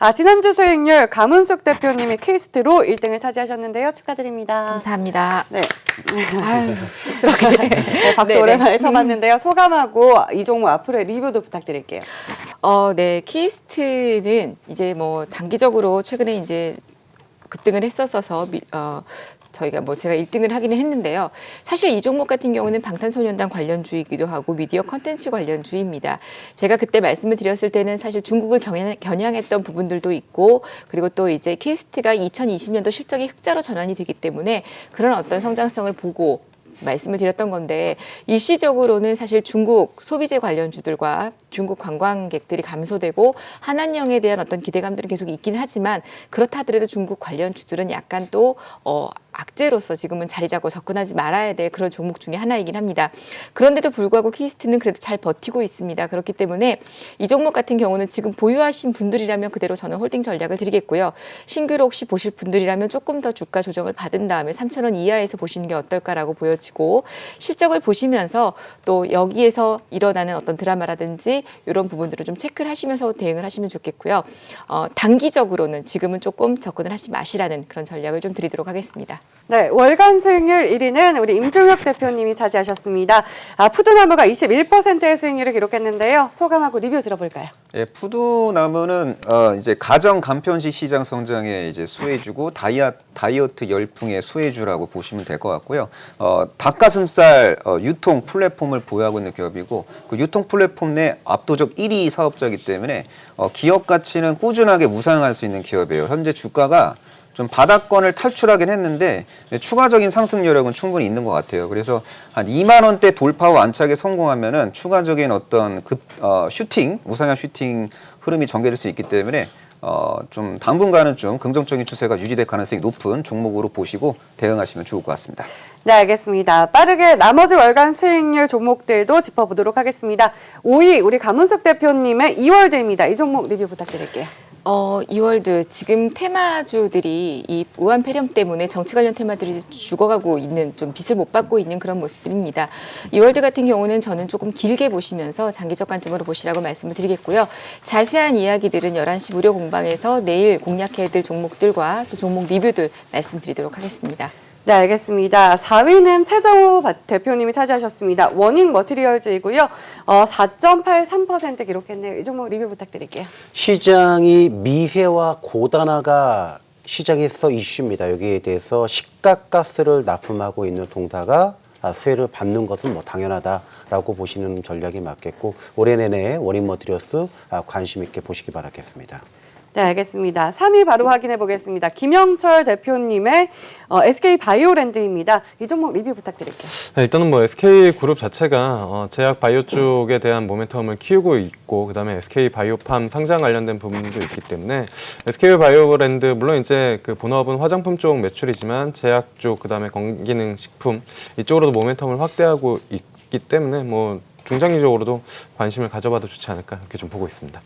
아, 지난주 수익률 가문숙 대표님이 케이스트로 1등을 차지하셨는데요. 축하드립니다. 감사합니다. 네. 아유, 쑥스럽게. 네, 박수 네네. 오랜만에 쳐봤는데요. 소감하고 이 종목 앞으로의 리뷰도 부탁드릴게요. 어, 네. 키스트는 이제 뭐 단기적으로 최근에 이제 급등을 했었어서 미- 어, 저희가 뭐 제가 1등을 하기는 했는데요. 사실 이 종목 같은 경우는 방탄소년단 관련주이기도 하고 미디어 컨텐츠 관련주입니다. 제가 그때 말씀을 드렸을 때는 사실 중국을 겨냥, 겨냥 했던 부분들도 있고 그리고 또 이제 키스트가 2020년도 실적이 흑자로 전환이 되기 때문에 그런 어떤 성장성을 보고 말씀을 드렸던 건데 일시적으로는 사실 중국 소비재 관련주들과 중국 관광객들이 감소되고 한한령에 대한 어떤 기대감들은 계속 있긴 하지만 그렇다 하더라도 중국 관련주들은 약간 또 어, 악재로서 지금은 자리 잡고 접근하지 말아야 될 그런 종목 중에 하나이긴 합니다. 그런데도 불구하고 키스트는 그래도 잘 버티고 있습니다. 그렇기 때문에 이 종목 같은 경우는 지금 보유하신 분들이라면 그대로 저는 홀딩 전략을 드리겠고요. 신규로 혹시 보실 분들이라면 조금 더 주가 조정을 받은 다음에 3,000원 이하에서 보시는 게 어떨까라고 보여지고 실적을 보시면서 또 여기에서 일어나는 어떤 드라마라든지 이런 부분들을 좀 체크를 하시면서 대응을 하시면 좋겠고요. 어, 단기적으로는 지금은 조금 접근을 하지 마시라는 그런 전략을 좀 드리도록 하겠습니다. 네, 월간 수익률 1위는 우리 임종혁 대표님이 차지하셨습니다. 아, 푸드나무가 21%의 수익률을 기록했는데요. 소감하고 리뷰 들어볼까요? 예, 푸드나무는 어, 이제 가정 간편식 시장 성장에 이제 수혜주고 다이아, 다이어트 열풍의 수혜주라고 보시면 될 것 같고요. 어, 닭가슴살 어, 유통 플랫폼을 보유하고 있는 기업이고 그 유통 플랫폼 내 압도적 1위 사업자이기 때문에 어, 기업 가치는 꾸준하게 우상할 수 있는 기업이에요. 현재 주가가 좀 바닥권을 탈출하긴 했는데 추가적인 상승 여력은 충분히 있는 것 같아요. 그래서 한 2만 원대 돌파 후 안착에 성공하면은 추가적인 어떤 급 어, 슈팅 우상향 슈팅 흐름이 전개될 수 있기 때문에 어, 좀 당분간은 좀 긍정적인 추세가 유지될 가능성이 높은 종목으로 보시고 대응하시면 좋을 것 같습니다. 네, 알겠습니다. 빠르게 나머지 월간 수익률 종목들도 짚어보도록 하겠습니다. 5위 우리 가문숙 대표님의 2월드입니다. 이 종목 리뷰 부탁드릴게요. 어, 이월드 지금 테마주들이 이 우한 폐렴 때문에 정치 관련 테마들이 죽어가고 있는 좀 빚을 못 받고 있는 그런 모습들입니다. 이월드 같은 경우는 저는 조금 길게 보시면서 장기적 관점으로 보시라고 말씀을 드리겠고요. 자세한 이야기들은 11시 무료 공방에서 내일 공략해야 될 종목들과 또 종목 리뷰들 말씀드리도록 하겠습니다. 네, 알겠습니다. 4위는 최정우 바- 대표님이 차지하셨습니다. 워닝 머티리얼즈이고요. 어, 4.83% 기록했네요. 이 종목 리뷰 부탁드릴게요. 시장이 미세와 고단화가 시장에서 이슈입니다. 여기에 대해서 시가가스를 납품하고 있는 동사가 아, 수혜를 받는 것은 뭐 당연하다라고 보시는 전략이 맞겠고 올해 내내 원인 머티리얼스 아, 관심 있게 보시기 바라겠습니다. 네, 알겠습니다. 3위 바로 확인해 보겠습니다. 김영철 대표님의 어, SK 바이오랜드입니다. 이 종목 리뷰 부탁드릴게요. 네, 일단은 뭐 SK 그룹 자체가 어, 제약 바이오 쪽에 대한 모멘텀을 키우고 있고 그다음에 SK 바이오팜 상장 관련된 부분도 있기 때문에 SK 바이오랜드 물론 이제 그 본업은 화장품 쪽 매출이지만 제약 쪽 그다음에 건기능 식품 이쪽으로도 모멘텀을 확대하고 있기 때문에 뭐 중장기적으로도 관심을 가져봐도 좋지 않을까 이렇게 좀 보고 있습니다.